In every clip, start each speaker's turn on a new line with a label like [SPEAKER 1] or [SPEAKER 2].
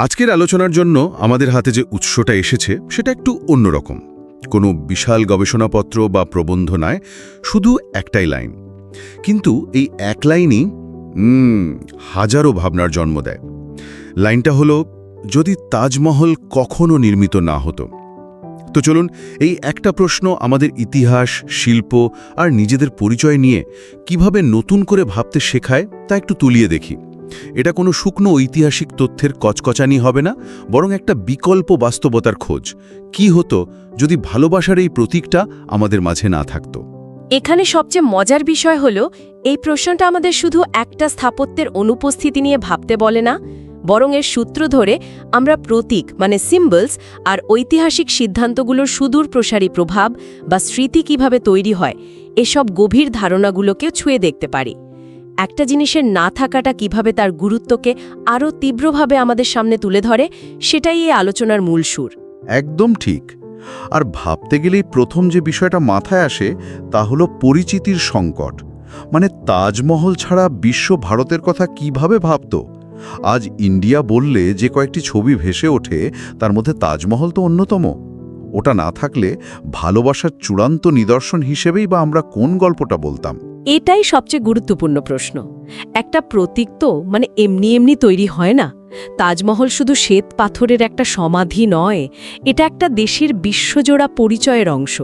[SPEAKER 1] আজকের আলোচনার জন্য আমাদের হাতে যে উৎসটা এসেছে, সেটা একটু অন্যরকম। কোনো বিশাল গবেষণাপত্র বা প্রবন্ধ নয়, শুধু একটাই লাইন। কিন্তু এই এক লাইনই হাজারো ভাবনার জন্ম দেয়। লাইনটা হলো, যদি তাজমহল কখনো নির্মিত না হতো। তো চলুন, এই একটা প্রশ্ন আমাদের ইতিহাস, শিল্প আর নিজেদের পরিচয় নিয়ে কীভাবে নতুন করে ভাবতে শেখায় তা একটু তুলিয়ে দেখি। এটা কোনো শুকনো ঐতিহাসিক তথ্যের কচকচানি হবে না, বরং একটা বিকল্প বাস্তবতার খোঁজ। কি হতো যদি ভালোবাসার এই প্রতীকটা আমাদের মাঝে না থাকতো?
[SPEAKER 2] এখানে সবচেয়ে মজার বিষয় হলো, এই প্রশ্নটা আমাদের শুধু একটা স্থাপত্যের অনুপস্থিতি নিয়ে ভাবতে বলে না, বরং এর সূত্র ধরে আমরা প্রতীক মানে সিম্বলস আর ঐতিহাসিক সিদ্ধান্তগুলোর সুদূর প্রসারী প্রভাব বা স্মৃতি কীভাবে তৈরি হয়, এসব গভীর ধারণাগুলোকে ছুঁয়ে দেখতে পারি। একটা জিনিসের না থাকাটা কীভাবে তার গুরুত্বকে আরও তীব্রভাবে আমাদের সামনে তুলে ধরে, সেটাই এই আলোচনার মূল সুর।
[SPEAKER 3] একদম ঠিক। আর ভাবতে গেলেই প্রথম যে বিষয়টা মাথায় আসে, তা হলো পরিচিতির সংকট। মানে তাজমহল ছাড়া বিশ্ব ভারতের কথা কীভাবে ভাবত? আজ ইন্ডিয়া বললে যে কয়েকটি ছবি ভেসে ওঠে, তার মধ্যে তাজমহল তো অন্যতম। ওটা না থাকলে ভালোবাসার চূড়ান্ত নিদর্শন হিসেবেই বা আমরা কোন গল্পটা বলতাম?
[SPEAKER 2] এটাই সবচেয়ে গুরুত্বপূর্ণ প্রশ্ন। একটা প্রতীক তো মানে এমনি এমনি তৈরি হয় না। তাজমহল শুধু শ্বেত পাথরের একটা সমাধি নয় এটা একটা দেশের বিশ্বজোড়া পরিচয়ের অংশ।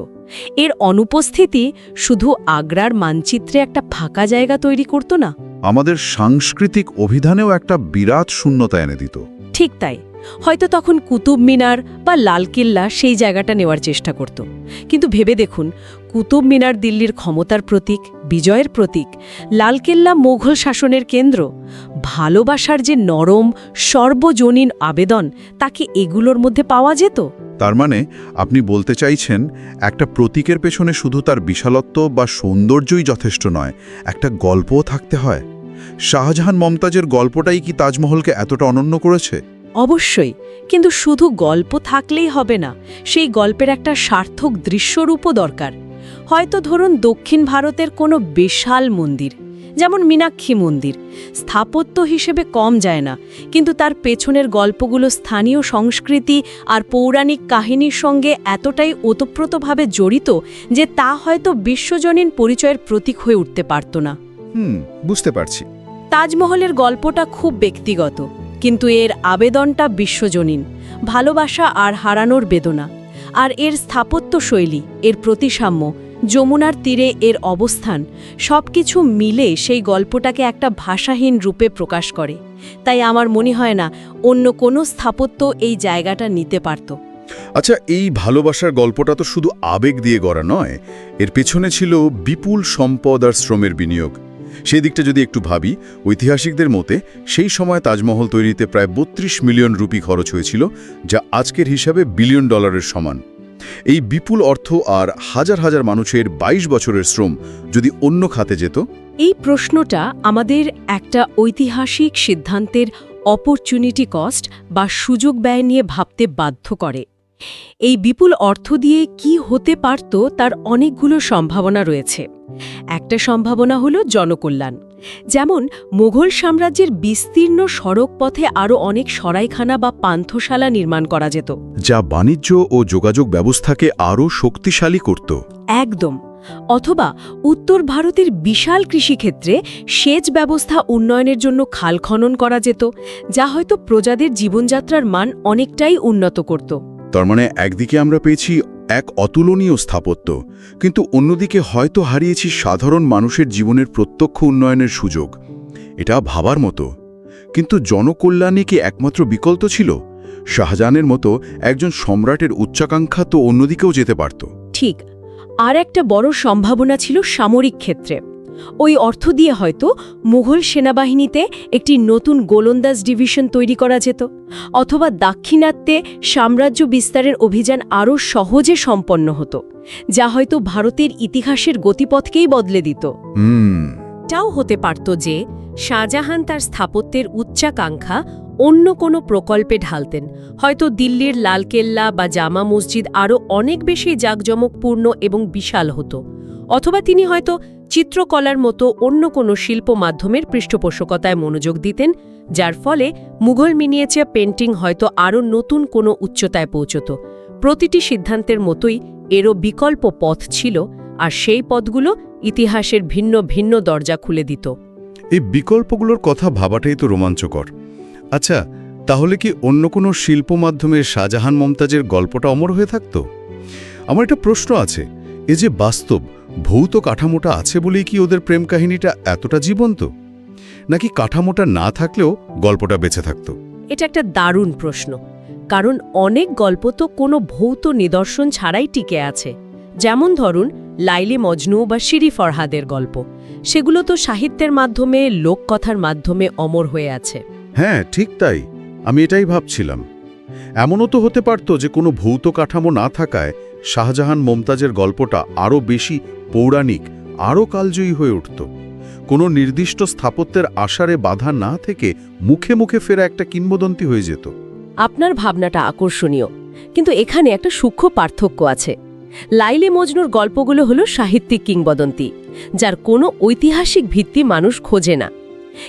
[SPEAKER 2] এর অনুপস্থিতি শুধু আগ্রার মানচিত্রে একটা ফাঁকা জায়গা তৈরি করত না?
[SPEAKER 3] আমাদের সাংস্কৃতিক অভিধানেও একটা বিরাট শূন্যতা এনে দিত।
[SPEAKER 2] ঠিক তাই। হয়তো তখন কুতুব মিনার বা লালকেল্লা সেই জায়গাটা নেওয়ার চেষ্টা করত। কিন্তু ভেবে দেখুন, কুতুব মিনার দিল্লির ক্ষমতার প্রতীক, বিজয়ের প্রতীক লালকেল্লা মোঘল শাসনের কেন্দ্র, ভালোবাসার যে নরম, সর্বজনীন আবেদন তাকে এগুলোর মধ্যে পাওয়া যেত?
[SPEAKER 3] তার মানে আপনি বলতে চাইছেন, একটা প্রতীকের পেছনে শুধু তার বিশালত্ব বা সৌন্দর্যই যথেষ্ট নয়, একটা গল্পও থাকতে হয়? শাহজাহান মমতাজের গল্পটাই কি তাজমহলকে এতটা অনন্য করেছে?
[SPEAKER 2] অবশ্যই কিন্তু শুধু গল্প থাকলেই হবে না সেই গল্পের একটা সার্থক দৃশ্যরূপও দরকার। হয়তো ধরুন দক্ষিণ ভারতের কোনো বিশাল মন্দির যেমন মীনাক্ষী মন্দির স্থাপত্য হিসেবে কম যায় না কিন্তু তার পেছনের গল্পগুলো স্থানীয় সংস্কৃতি আর পৌরাণিক কাহিনীর সঙ্গে এতটাই ওতপ্রোতভাবে জড়িত যে তা হয়তো বিশ্বজনীন পরিচয়ের প্রতীক হয়ে উঠতে পারত না।
[SPEAKER 1] হুম বুঝতে পারছি।
[SPEAKER 2] তাজমহলের গল্পটা খুব ব্যক্তিগত। কিন্তু এর আবেদনটা বিশ্বজনীন, ভালোবাসা আর হারানোর বেদনা। আর এর স্থাপত্য শৈলী এর প্রতিসাম্য, যমুনার তীরে এর অবস্থান, সবকিছু মিলে সেই গল্পটাকে একটা ভাষাহীন রূপে প্রকাশ করে। তাই আমার মনে হয় না অন্য কোনো স্থাপত্য এই জায়গাটা নিতে পারত।
[SPEAKER 1] আচ্ছা এই ভালোবাসার গল্পটা তো শুধু আবেগ দিয়ে গড়া নয়, এর পেছনে ছিল বিপুল সম্পদ আর শ্রমের বিনিয়োগ। সেই দিকটা যদি একটু ভাবি, ঐতিহাসিকদের মতে সেই সময় তাজমহল তৈরিতে প্রায় বত্রিশ মিলিয়ন রুপি খরচ হয়েছিল, যা আজকের হিসাবে বিলিয়ন ডলারের সমান। এই বিপুল অর্থ আর হাজার হাজার মানুষের ২২ বছরের শ্রম যদি অন্য খাতে যেত?
[SPEAKER 2] এই প্রশ্নটা আমাদের একটা ঐতিহাসিক সিদ্ধান্তের অপরচুনিটি কস্ট বা সুযোগ ব্যয় নিয়ে ভাবতে বাধ্য করে। এই বিপুল অর্থ দিয়ে কি হতে পারত তার অনেকগুলো সম্ভাবনা রয়েছে। একটা সম্ভাবনা হল জনকল্যাণ। যেমন মোঘল সাম্রাজ্যের বিস্তীর্ণ সড়ক পথে আরও অনেক সরাইখানা বা পান্থশালা নির্মাণ করা যেত।
[SPEAKER 1] যা বাণিজ্য ও যোগাযোগ ব্যবস্থাকে আরও শক্তিশালী করত।
[SPEAKER 2] একদম। অথবা উত্তর ভারতের বিশাল কৃষিক্ষেত্রে সেচ ব্যবস্থা উন্নয়নের জন্য খাল খনন করা যেত যা হয়তো প্রজাদের জীবনযাত্রার মান অনেকটাই উন্নত করত।
[SPEAKER 1] তার মানে একদিকে আমরা পেয়েছি এক অতুলনীয় স্থাপত্য, কিন্তু অন্যদিকে হয়তো হারিয়েছি সাধারণ মানুষের জীবনের প্রত্যক্ষ উন্নয়নের সুযোগ। এটা ভাবার মতো। কিন্তু জনকল্যাণে কি একমাত্র বিকল্প ছিল? শাহজাহানের মতো একজন সম্রাটের উচ্চাকাঙ্ক্ষা তো অন্যদিকেও যেতে পারত।
[SPEAKER 2] ঠিক, আর একটা বড় সম্ভাবনা ছিল সামরিক ক্ষেত্রে। ওই অর্থ দিয়ে হয়তো মুঘল সেনাবাহিনীতে একটি নতুন গোলন্দাজ ডিভিশন তৈরি করা যেত অথবা দাক্ষিণাত্যে সাম্রাজ্য বিস্তারের অভিযান আরও সহজে সম্পন্ন হতো যা হয়তো ভারতের ইতিহাসের গতিপথকেই বদলে দিত। এটাও হতে পারত যে শাহজাহান তার স্থাপত্যের উচ্চাকাঙ্ক্ষা অন্য কোনো প্রকল্পে ঢালতেন হয়তো দিল্লির লালকেল্লা বা জামা মসজিদ আরও অনেক বেশি জাঁকজমকপূর্ণ এবং বিশাল হতো অথবা তিনি হয়তো চিত্রকলার মতো অন্য কোনো শিল্প মাধ্যমের পৃষ্ঠপোষকতায় মনোযোগ দিতেন, যার ফলে মুঘল মিনিয়েচার পেন্টিং হয়তো আরও নতুন কোনো উচ্চতায় পৌঁছত। প্রতিটি সিদ্ধান্তের মতোই এরও বিকল্প পথ ছিল আর সেই পথগুলো ইতিহাসের ভিন্ন ভিন্ন দরজা খুলে দিত।
[SPEAKER 1] এই বিকল্পগুলোর কথা ভাবাটাই তো রোমাঞ্চকর। আচ্ছা তাহলে কি অন্য কোনো শিল্প মাধ্যমে শাহজাহান মমতাজের গল্পটা অমর হয়ে থাকত? আমার একটা প্রশ্ন আছে। এ যে বাস্তব ভৌত কাঠামোটা আছে বলেই কি ওদের প্রেম কাহিনীটা এতটা জীবন্ত? নাকি কাঠামোটা না থাকলেও গল্পটা বেঁচে থাকতো?
[SPEAKER 2] এটা একটা দারুণ প্রশ্ন। কারণ অনেক গল্প তো কোনো ভৌত নিদর্শন ছাড়াই টিকে আছে। যেমন ধরুন লাইলি মজনু বা শিরি ফরহাদের গল্প। সেগুলো তো সাহিত্যের মাধ্যমে লোককথার মাধ্যমে অমর হয়ে আছে।
[SPEAKER 1] হ্যাঁ ঠিক তাই। আমি এটাই ভাবছিলাম। এমনও তো হতে পারত যে কোনো ভৌত কাঠামো না থাকায় শাহজাহান মমতাজের গল্পটা আরও বেশি পৌরাণিক, আরও কালজয়ী হয়ে উঠত। কোনো নির্দিষ্ট স্থাপত্যের আশারে বাধা না থেকে মুখে মুখে ফেরা একটা কিংবদন্তি হয়ে যেত।
[SPEAKER 2] আপনার ভাবনাটা আকর্ষণীয়, কিন্তু এখানে একটা সূক্ষ্ম পার্থক্য আছে। লাইলে মজনুর গল্পগুলো হলো সাহিত্যিক কিংবদন্তি, যার কোনো ঐতিহাসিক ভিত্তি মানুষ খোঁজে না।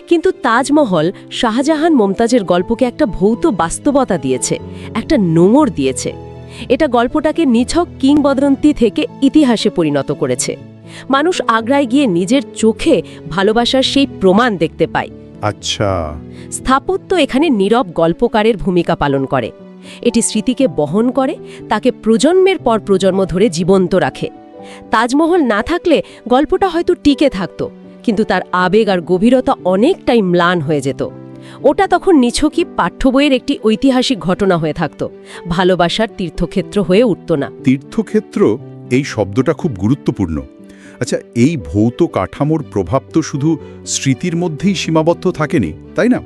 [SPEAKER 2] কিন্তু তাজমহল শাহজাহান মমতাজের গল্পকে একটা ভৌত বাস্তবতা দিয়েছে একটা নোঙর দিয়েছে। এটা গল্পটাকে নিছক কিংবদন্তি থেকে ইতিহাসে পরিণত করেছে। মানুষ আগ্রায় গিয়ে নিজের চোখে ভালোবাসার সেই প্রমাণ দেখতে পায়।
[SPEAKER 1] আচ্ছা।
[SPEAKER 2] স্থাপত্য এখানে নীরব গল্পকারের ভূমিকা পালন করে। এটি স্মৃতিকে বহন করে তাকে প্রজন্মের পর প্রজন্ম ধরে জীবন্ত রাখে। তাজমহল না থাকলে গল্পটা হয়তো টিকে থাকত। কিন্তু তার আবেগ আর গভীরতা অনেকটাই ম্লান হয়ে যেত। ওটা তখন নিছকই পাঠ্য বইয়ের একটি ঐতিহাসিক ঘটনা হয়ে থাকত। ভালোবাসার তীর্থক্ষেত্র হয়ে উঠত না।
[SPEAKER 1] তীর্থক্ষেত্র? এই শব্দটা খুব গুরুত্বপূর্ণ। আচ্ছা এই ভৌত কাঠামোর প্রভাব তো শুধু স্মৃতির মধ্যেই সীমাবদ্ধ থাকেনি, তাই না?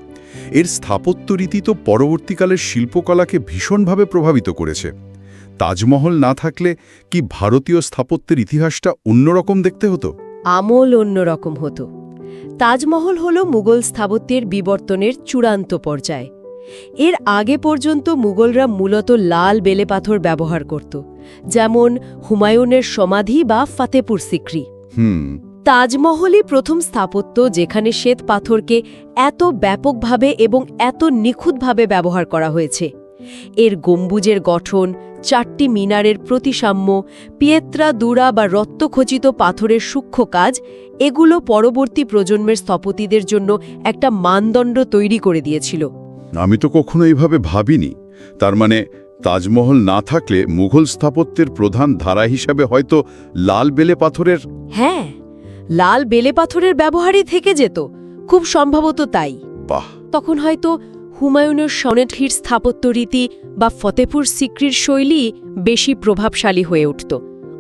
[SPEAKER 1] এর স্থাপত্য রীতি তো পরবর্তীকালের শিল্পকলাকে ভীষণভাবে প্রভাবিত করেছে। তাজমহল না থাকলে কি ভারতীয় স্থাপত্যের ইতিহাসটা অন্যরকম দেখতে হতো?
[SPEAKER 2] আমল অন্যরকম হতো। তাজমহল হল মুঘল স্থাপত্যের বিবর্তনের চূড়ান্ত পর্যায়। এর আগে পর্যন্ত মুঘলরা মূলত লাল বেলে পাথর ব্যবহার করত যেমন হুমায়ুনের সমাধি বা ফাতেপুর সিক্রি। তাজমহলই প্রথম স্থাপত্য যেখানে শ্বেত পাথরকে এত ব্যাপকভাবে এবং এত নিখুঁতভাবে ব্যবহার করা হয়েছে। এর গম্বুজের গঠন চারটি মিনারের প্রতিসাম্য পিয়েত্রা দুরা বা রক্তখচিত পাথরের সূক্ষ্ম কাজ এগুলো পরবর্তী প্রজন্মের স্থপতিদের জন্য একটা মানদণ্ড তৈরি করে দিয়েছিল।
[SPEAKER 1] আমি তো কখনো এইভাবে ভাবিনি। তার মানে তাজমহল না থাকলে মুঘল স্থাপত্যের প্রধান ধারা হিসাবে হয়তো লাল বেলে পাথরের
[SPEAKER 2] হ্যাঁ লাল বেলে পাথরের ব্যবহারই থেকে যেত। খুব সম্ভবত তাই।
[SPEAKER 1] বাহ!
[SPEAKER 2] তখন হয়তো হুমায়ুনের সনেটহির স্থাপত্য রীতি বা ফতেপুর সিক্রির শৈলী বেশি প্রভাবশালী হয়ে উঠত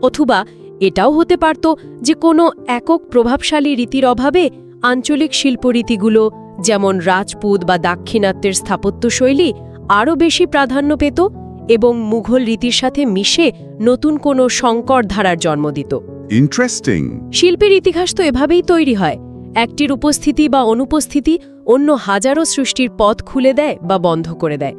[SPEAKER 2] অথবা এটাও হতে পারত যে কোনো একক প্রভাবশালী রীতির অভাবে আঞ্চলিক শিল্পরীতিগুলো যেমন রাজপুত বা দাক্ষিণাত্যের স্থাপত্য শৈলী আরও বেশি প্রাধান্য পেত এবং মুঘল রীতির সাথে মিশে নতুন কোনো সংকর ধারার জন্ম দিত।
[SPEAKER 1] ইন্টারেস্টিং
[SPEAKER 2] শিল্পের ইতিহাস তো এভাবেই তৈরি হয়। একটির উপস্থিতি বা অনুপস্থিতি অন্য হাজারো সৃষ্টির পথ খুলে দেয় বা বন্ধ করে দেয়।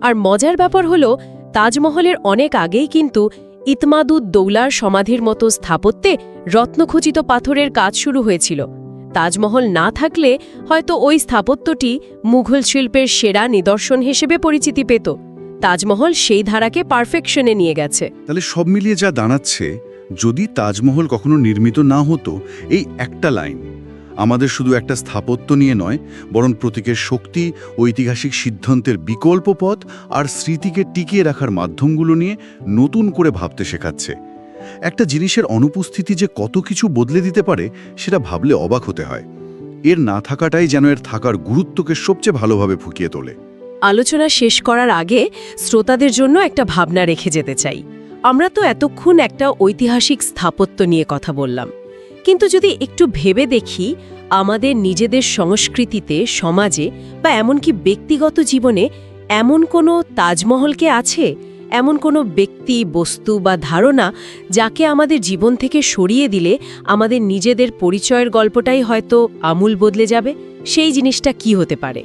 [SPEAKER 2] আর মজার ব্যাপার হলো, তাজমহলের অনেক আগেই কিন্তু ইতমাদুদ দৌলার সমাধির মতো স্থাপত্যে রত্নখচিত পাথরের কাজ শুরু হয়েছিল। তাজমহল না থাকলে হয়তো ওই স্থাপত্যটি মুঘল শিল্পের সেরা নিদর্শন হিসেবে পরিচিতি পেত। তাজমহল সেই ধারাকে পারফেকশনে নিয়ে গেছে।
[SPEAKER 1] তাহলে সব মিলিয়ে যা দাঁড়াচ্ছে, যদি তাজমহল কখনো নির্মিত না হতো, এই একটা লাইন। আমাদের শুধু একটা স্থাপত্য নিয়ে নয়, বরং প্রতীকের শক্তি, ঐতিহাসিক সিদ্ধান্তের বিকল্প পথ আর স্মৃতিকে টিকিয়ে রাখার মাধ্যমগুলো নিয়ে নতুন করে ভাবতে শেখাচ্ছে। একটা জিনিসের অনুপস্থিতি যে কত কিছু বদলে দিতে পারে, সেটা ভাবলে অবাক হতে হয়। এর না থাকাটাই যেন এর থাকার গুরুত্বকে সবচেয়ে ভালোভাবে ফুকিয়ে তোলে।
[SPEAKER 2] আলোচনা শেষ করার আগে শ্রোতাদের জন্য একটা ভাবনা রেখে যেতে চাই। আমরা তো এতক্ষণ একটা ঐতিহাসিক স্থাপত্য নিয়ে কথা বললাম। কিন্তু যদি একটু ভেবে দেখি, আমাদের নিজেদের সংস্কৃতিতে, সমাজে বা এমনকি ব্যক্তিগত জীবনে এমন কোনো তাজমহলকে আছে? এমন কোনো ব্যক্তি, বস্তু বা ধারণা যাকে আমাদের জীবন থেকে সরিয়ে দিলে আমাদের নিজেদের পরিচয়ের গল্পটাই হয়তো আমূল বদলে যাবে? সেই জিনিসটা কি হতে পারে?